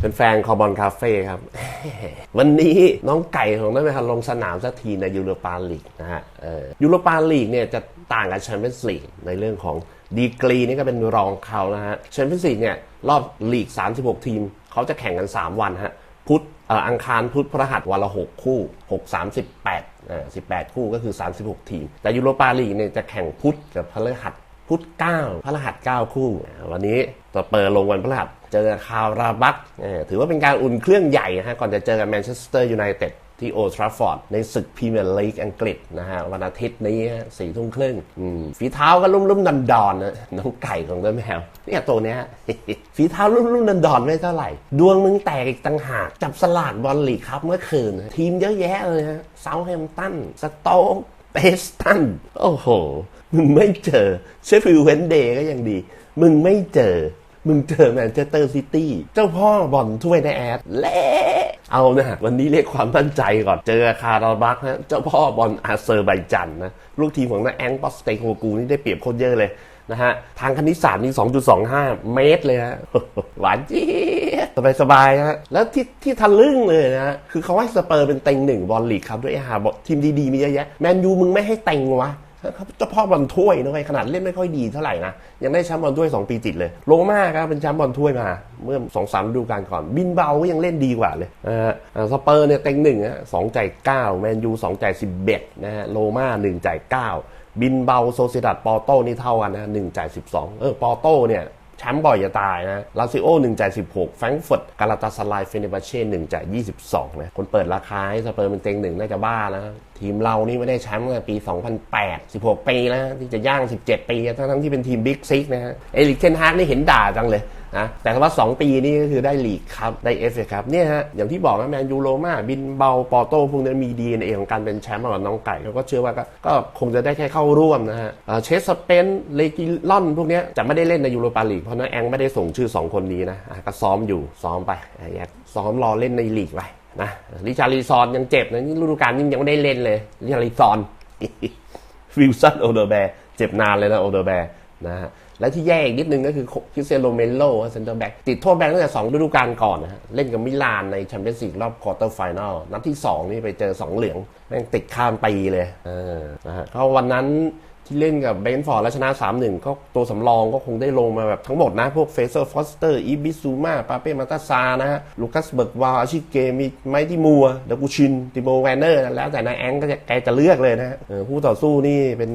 เป็นแฟนๆคอบอลคาเฟ่ครับ วันนี้น้องไก่ของได้ไปลงสนามสักทีในยูโรปาลีกนะฮะยูโรปาลีกเนี่ยจะต่างกับแชมเปี้ยนส์ลีกในเรื่องของดีกรีนี่ก็เป็นรองเขานะฮะแชมเปี้ยนส์ลีกเนี่ยรอบลีก 36 ทีม เขาจะแข่งกัน 3 วันฮะพุธอังคารพุธพฤหัสวันละ 6 คู่ 6 3 8อ่อ18 คู่ก็คือ 36 ทีม แต่ยูโรปาลีกเนี่ยจะแข่งพุธกับพฤหัสพุธ9พฤหัส 9 คู่ วันนี้ต่อเปิดลงวันพฤหัส เจอกับคาวราบักเอ่อถือว่าเป็นการอุ่นเครื่องใหญ่นะฮะก่อนจะเจอกับแมนเชสเตอร์ยูไนเต็ดที่โอทราฟอร์ดในศึกพรีเมียร์ลีกอังกฤษนะฮะวันอาทิตย์นี้ฮะสี่ทุ่มครึ่งอืมฝีเท้าก็ลุ่มลุ่มดันดอนๆนะน้องไก่ของต้นแมวเนี่ยตัวเนี้ยฝีเท้าลุ่มลุ่มดันดอนๆไม่เท่าไหร่ ดวงมึงแตกอีกต่างหากจับสลากบอลลีกครับเมื่อคืนนะทีมเยอะแยะเลยฮะเซาท์แฮมป์ตันสโต๊กเบสตัน โอ้โห มึงไม่เจอเชฟฟิลด์เวนเดย์ก็ยังดี มึงไม่เจอ มึงเจอแมนเชสเตอร์ซิตี้เจ้าพ่อบอลถ้วยในแอดเละเอานะวันนี้เรียกความมั่นใจก่อนเจอคาราบักฮะเจ้าพ่อบอลอาเซอร์ไบจันนะลูกทีมของนาแองปอสเตโกกูนี่ได้เปรียบโคตรเยอะเลยนะฮะทางคณิตศาสตร์นี่ 2.25 เมตรเลยฮะ หวานจี๊ยบสบายๆฮะ แล้วที่ที่ทะลึ่งเลยนะ คือเขาให้สเปอร์เป็นเต็งหนึ่งบอลลีกครับ ด้วยไอ้หาบทีมดี ๆ มีเยอะแยะ แมนยูมึงไม่ให้เต็งวะ เจ้าพ่อบอลถ้วยนะเว้ยขนาดเล่นไม่ค่อยดีเท่าไหร่นะ ยังได้แชมป์บอลถ้วย 2 ปีติดเลย โรม่าครับเป็นแชมป์บอลถ้วยมา เมื่อ2อสามฤดูกาลก่อน บินเบาก็ยังเล่นดีกว่าเลยนะฮะอ่าสเปอร์เนี่ยเต็งหนึ่งฮะสองจ่ายเก้าแมนยูสองจ่ายสิบเอ็ดนะฮะโรม่าหนึ่งจ่ายเก้าบินเบาโซเซดัดปอโต้นี่เท่ากันนะหนึ่งจ่ายสิบสองเออปอโต้เนี่ย แชมป์บ่อยจะตายนะลาซิโอ1จ่าย16 แฟรงก์เฟิร์ตกาลาตาสลายเฟเนบาเช่1จ่าย22นะคนเปิดราคาให้สเปอร์เป็นเต็งหนึ่งน่าจะบ้านะทีมเรานี่ไม่ได้แชมป์ตั้งแต่ปี 2008 16 ปีแล้วที่จะย่าง 17 ปี ทั้งทั้งที่เป็นทีมบิ๊กซิกนะฮะเอลิกเทนฮากนี่เห็นด่าจังเลยนะแต่ว่า 2 ปีนี้ก็คือได้ลีกครับได้เอฟเอครับเนี่ยฮะอย่างที่บอกนะแมนยูโรมาบินเบาปอโต้พวกนี้มีดีเอของการเป็นแชมป์มากับน้องไก่แล้วก็เชื่อว่าก็คงจะได้แค่เข้าร่วมนะฮะเชสสเปนเลกิลอนพวกนี้จะไม่ได้เล่นในยูโรปาลีกเพราะน้าแองไม่ได้ส่งชื่อ 2 คนนี้นะก็ซ้อมอยู่ซ้อมไปอะแยกซ้อมรอเล่นในลีกไปนะลิชารีซอนยังเจ็บนะนี่ฤดูกาลนี้ยังไม่ได้เล่นเลยลิชารีซอนวิลสันโอเดอร์แบร์เจ็บนานเลยนะโอเดอร์แบร์นะฮะ และที่แย่อีกนิดนึงก็คือคริสเตียโนเมโลเซนเตอร์แบ็กติดโทษแบงตั้งแต่2ฤดูกาลก่อนนะฮะเล่นกับมิลานในแชมเปี้ยนส์ลีกรอบควอเตอร์ไฟแนลนัดที่ 2 นี่ไปเจอ 2 เหลืองแม่งติดข้ามปีเลยเออนะฮะเพราะวันนั้น ที่เล่นกับเบนฟอร์ดและชนะ 3-1 ก็ตัวสำรองก็คงได้ลงมาแบบทั้งหมดนะ พวกเฟเซอร์ฟอสเตอร์อีบิซูมาปาเป้มาตาซานะฮะลูคัสเบิร์กวาอาชิเกมีไมที่มัวเดกูชินติโมแวนเนอร์แล้วแต่นายแองก็จะแกจะเลือกเลยนะฮะผู้ต่อสู้นี่เป็น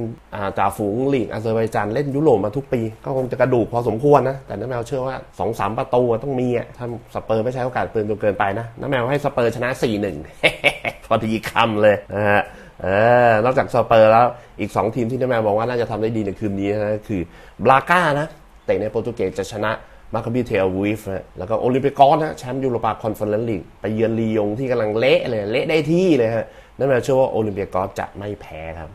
จ่าฝูงลีกอาเซอร์ไบจานเล่นยุโรปมาทุกปี ก็คงจะกระดูกพอสมควรนะ แต่น้าแมวเชื่อว่า 2-3 ประตูต้องมีอะถ้าสเปอร์ไม่ใช้โอกาสเปินจนเกินไปนะน้าแมวให้สเปอร์ชนะ 4-1พอดีคำเลยนะฮะ ออนอกจากสเปอร์แล้วอีก 2 ทีมที่นักแมวบอกว่าน่าจะทำได้ดีในคืนนี้นะคือบราก้านะเตะในโปรตุเกสจะชนะมาคาบีเทลวีฟนะแล้วก็โอลิมปิกอสนะแชมป์ยูโรปาคอนเฟอเรนซ์ลีกไปเยือนลียงที่กำลังเละเลยเละได้ที่เลยฮะนั่นแมวเชื่อว่าโอลิมปิกอสจะไม่แพ้ครับ